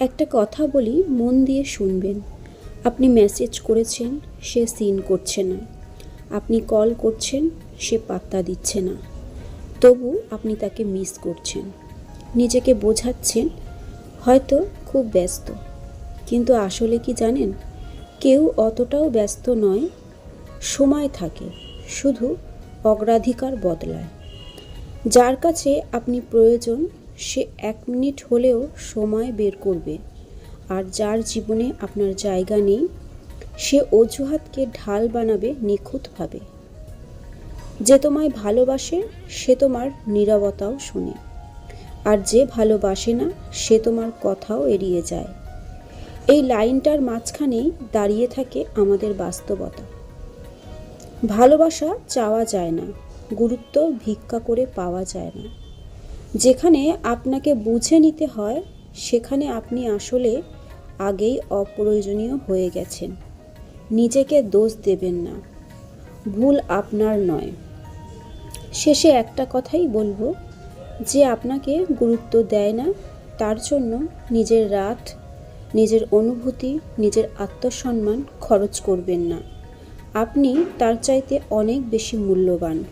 একটা কথা বলি, মন দিয়ে শুনবেন। আপনি মেসেজ করেছেন, সে সিন করছে না। আপনি কল করছেন, সে পাত্তা দিচ্ছে না। তবু আপনি তাকে মিস করছেন। নিজেকে বোঝাচ্ছেন, হয়তো খুব ব্যস্ত। কিন্তু আসলে কি জানেন? কেউ অতটাও ব্যস্ত নয়, সময় থাকে, শুধু অগ্রাধিকার বদলায়। যার কাছে আপনি প্রয়োজন সে এক মিনিট হলেও সময় বের করবে। আর যার জীবনে আপনার জায়গা নেই, সে অজুহাতকে ঢাল বানাবে নিখুঁতভাবে। যে তোমায় ভালোবাসে, সে তোমার নীরবতাও শুনে। আর যে ভালোবাসে না, সে তোমার কথাও এড়িয়ে যায়। এই লাইনটার মাঝখানেই দাঁড়িয়ে থাকে আমাদের বাস্তবতা। ভালোবাসা চাওয়া যায় না, গুরুত্ব ভিক্ষা করে পাওয়া যায় না। যেখানে আপনাকে বুঝে নিতে হয়, সেখানে আপনি আসলে আগেই অপ্রয়োজনীয় হয়ে গেছেন। নিজেকে দোষ দেবেন না। ভুল আপনার নয়। শেষে একটা কথাই বলব, যে আপনাকে গুরুত্ব দেয় না, তার জন্য নিজের রাত, নিজের অনুভূতি, নিজের আত্মসম্মান খরচ করবেন না। আপনি তার চাইতে অনেক বেশি মূল্যবান।